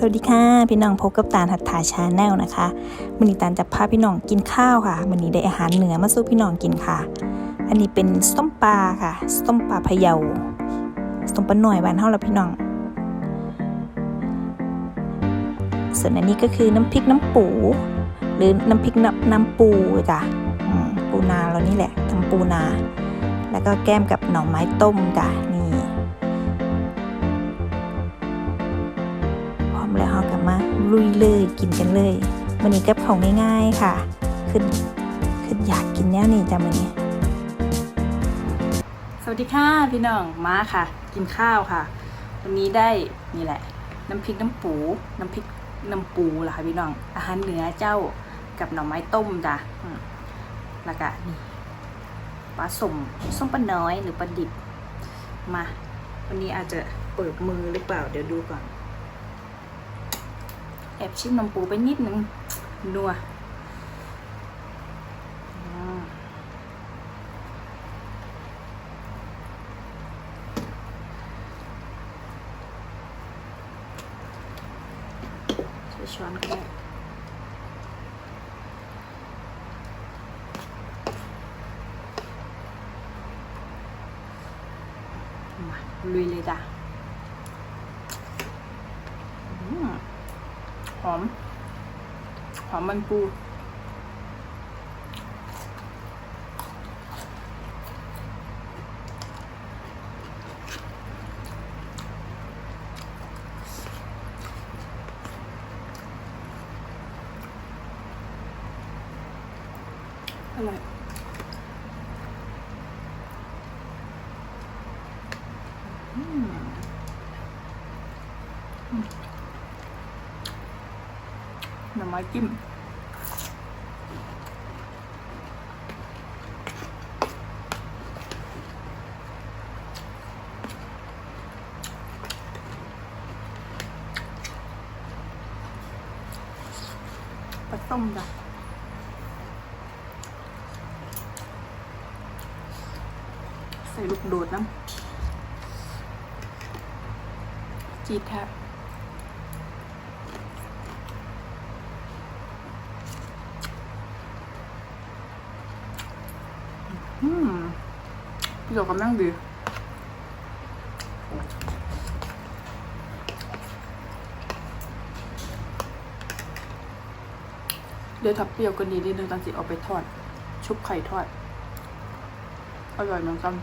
สวัสดีค่ะ พี่น้องพบกับตาลหัตถาชาแนลนะคะมันนี้ตาลจะพาพี่น้องกินข้าวค่ะมันนี้ได้อาหารเหนือมาสู้พี่น้องกินค่ะ อันนี้เป็นส้มปลาค่ะส้มปลาพะเยาส้มปลาหน่อยบ้านเฮาล้วพี่น้อง ส่วนอันนี้ก็คือน้ำพริกน้ำปู หรือน้ำพริกน้ำน้ำปูจ้ะปูนาเรานี่แหละทำปูนา แล้วก็แก้มกับหน่อไม้ต้มจ้ะน ลุยเลยกินกันเลยวันนี้กับของง่ายๆค่ะ ขึ้นขึ้นอยากกินแน่นี่จ้ะวันนี้ สวัสดีค่ะพี่น้องมาค่ะ กินข้าวค่ะ วันนี้ได้นี่แหละ น้ำพริกน้ำปู น้ำพริกน้ำปูล่ะค่ะพี่น้อง อาหารเหนือเจ้ากับหน่อไม้ต้มจ้ะแล้วก็นี่ปลาสมส้มปลาน้อยหรือปลาดิบมา วันนี้อาจจะเปิดมือหรือเปล่าเดี๋ยวดูก่อน แอบชิมน้ำปูไปนิดนึงนัวช้อนก็ได้มาลุยเลยจ้ะอืม หอม หอมมันปูอร่อยอืมอืม หน่อไม้จิ้มปลาต้มจ้ะใส่ลูกโดดน้ำจีดแทบอืม พี่โดกำลังดีเดี๋ยวทับเปรี้ยวกันดีนิดนึงตอนสิเอาไปทอด ชุบไข่ทอด อร่อยเหมือนกัน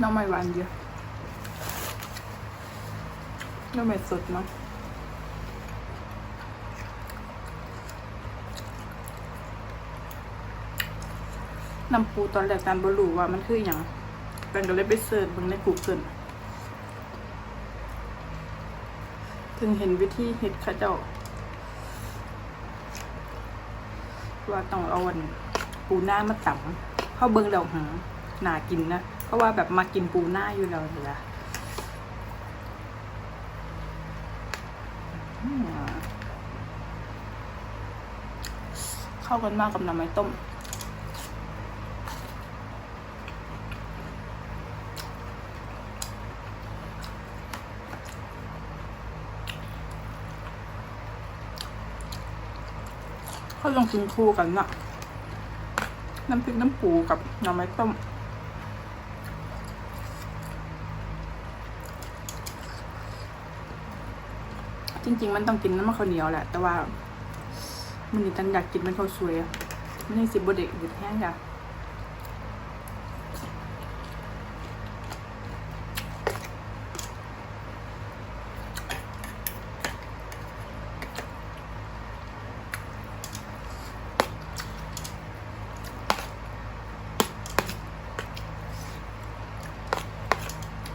น้องไม่หวานเยอะ น้องไม่สดนะน้ำปูตอนแรกการบรูว่ามันคืออย่างกันก็เลยไปเสิร์ชบึงใน Google ถึงเห็นวิธีเห็ดเข้าเจ้า ว่าต้องเอาวันปูหน้ามาตำเข้าเบิ่งแล้วหาหนากินนะ เพราะว่าแบบมากินปูหน้าอยู่แล้วเหรออื เข้ากันมากกับน้ำไม้ต้ม เขาลองกินคู่กันนะน้ำพริกน้ำปูกับน่อไม้ต้ม จริง ๆ มันต้องกินน้ำมันข้าวเหนียวแหละ แต่ว่ามันนี่ตันอยากกินมันข้าวสวยมันนี่สิบเด็กหยุดแห้งจ้ะ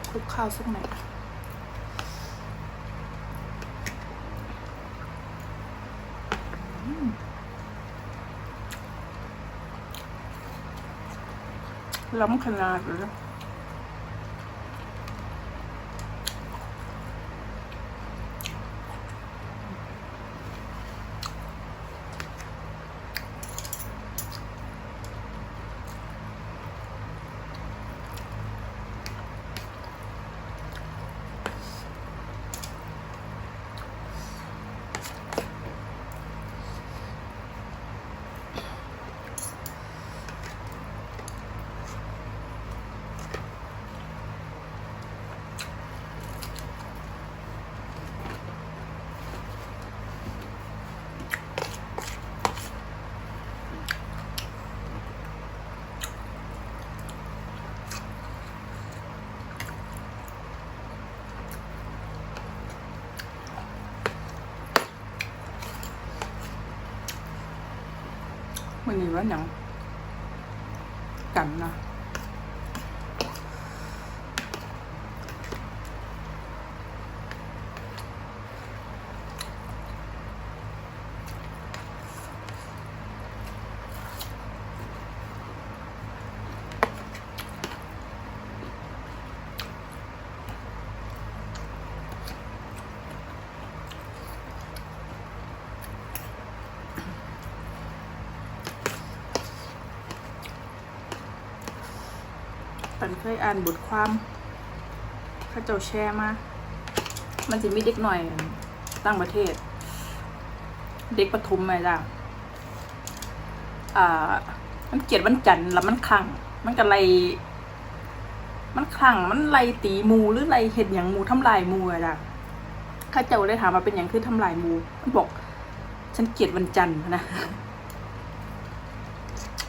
คลุกข้าวสักหน่อย ล้ำขนาดเลย มันนี่ว่าหนังกันนะ เคยอ่านบทความข้าเจ้าแชร์มา มันจะมีเด็กหน่อยต่างประเทศ เด็กประถมไหมจ้ะอ่า มันเกลียดวันจันทร์แล้วมันคลั่ง มันก็ไลมันคลั่ง มันไล่ตีมูหรือไลเห็ดอย่างมูทำลายมูอะจ้ะข้าเจ้าได้ถามมาเป็นอย่างคือทำลายมู มันบอก ฉันเกลียดวันจันทร์นะ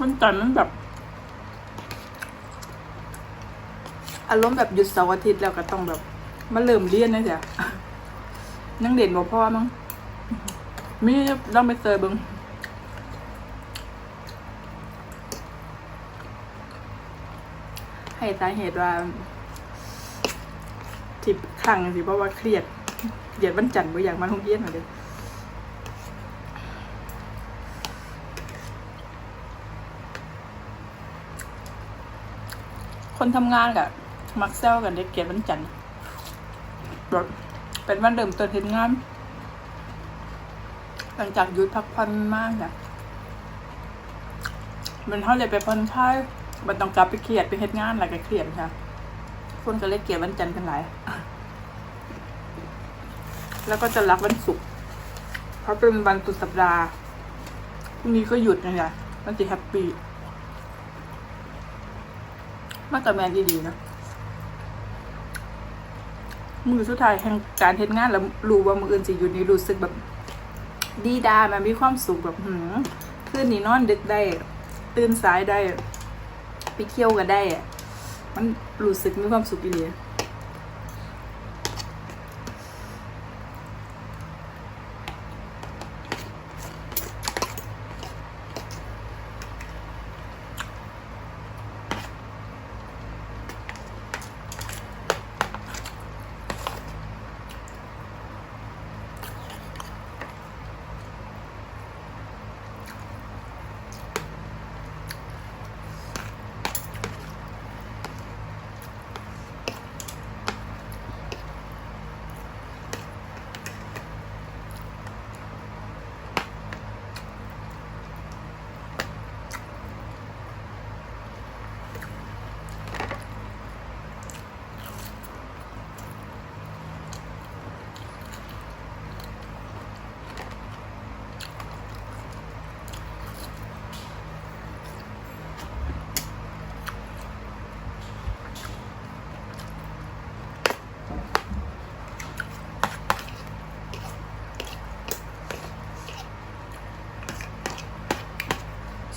วันจันทร์มันแบบ อารมณ์แบบหยุดเสาร์อาทิตย์แล้วก็ต้องแบบมาเริ่มเรียนนะจ๊ะนั่งเด่นบ่พ่อมั้งมีต้องไปเจอเบิงให้สาเหตุว่าที่ครั้งสิเพราะว่าเครียดเครียดวันจันทร์บ่อยากมาโรงเรียนมาเด้อคนทำงานกับ มักเซลกันเด็กเกลียดวันจันทร์แบบเป็นวันเดิมต้นเห็นงานหลังจากหยุดพักผ่อนมากนะมันเท่าเลยไปผ่อนคลายมันต้องกลับไปเครียดไปเฮ็ดงานอะไรก็เครียดค่ะคนก็เลยเกลียดวันจันทร์กันหลาย แล้วก็จะรักวันศุกร์เพราะเป็นวันสุดสัปดาห์พรุ่งนี้ก็หยุดนะจ๊ะมันจะแฮปปี้มากกับแมนดีๆนะ มือสุดท้ายแห่งการเฮ็ดงานแล้วรู้ว่ามืออื่นสิอยู่นี่รู้สึกแบบ ดีดามันมีความสุขแบบหืมคืนนี้นอนดึกได้ ตื่นสายได้ ไปเที่ยวกันได้อะมันรู้สึกมีความสุขอีเลย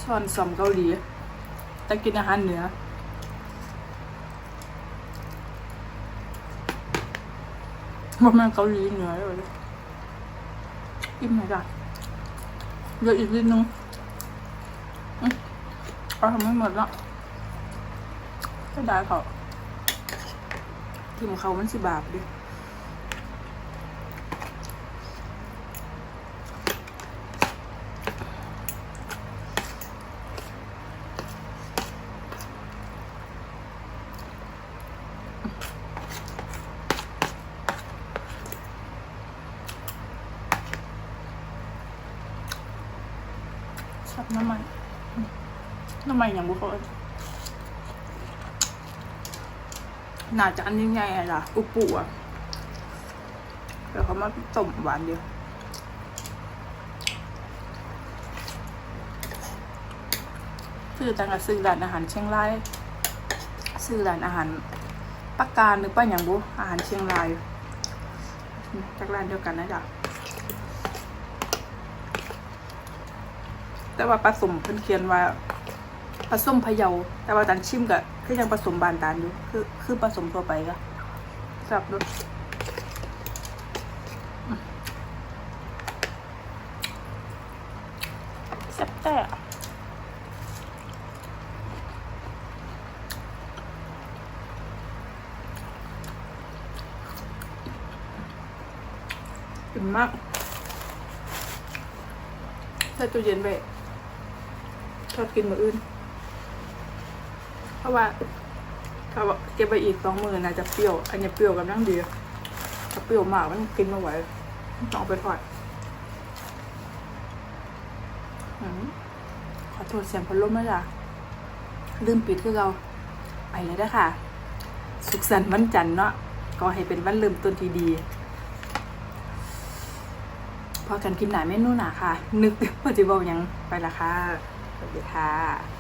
ช้อนซอมเกาหลี แต่กินอาหารเหนือว่าแม่นเกาหลีเหนือเลยกินไหนจ้ะเหลืออีกนิดนึงอืมเอาทำไม่หมดละก็ได้เขาทีมเขามันสิบาทดิ ชับน้ำมันอืมน้ำมันอย่างบุคคลน่าจะอันนี้ไงอะล่ะ อุปุอะเดี๋ยวเขามาต้มหวานเดียวซื้อจังกับซื้อร้านอาหารเชียงรายซื้อร้านอาหารปักการหรือป้าอย่างบุอาหารเชียงรายอืมจากร้านเดียวกันนะจ๊ะ แต่ว่าผสมเพิ่นเขียนว่าผสมพะเยา แต่ว่าตันชิมก็คือยังผสมบานตานอยู่ คือคือผสมทั่วไปก็สับรสแซ่บแต่อิ่มมากใส่ตู้เย็นไป ชอบกินมืออื่น เพราะว่าถ้าว่าเก็บไปอีกสองมือน่าจะเปรี้ยว อันนี้เปรี้ยวกับนั่งดีถ้าเปรี้ยวมากมันกินไม่ไหวต้องเอาไปทอดอืมขอโทษเสียงพัดลมนะจ๊ะลืมปิดคือเราไปเลยนะค่ะ สุขสันต์วันจันทร์เนาะก็ให้เป็นวันเริ่มต้นที่ดีพอกันคลิปหนาเมนูหนาค่ะ นึกว่าจะบอกยังไปละค่ะ สวัสดีค่ะ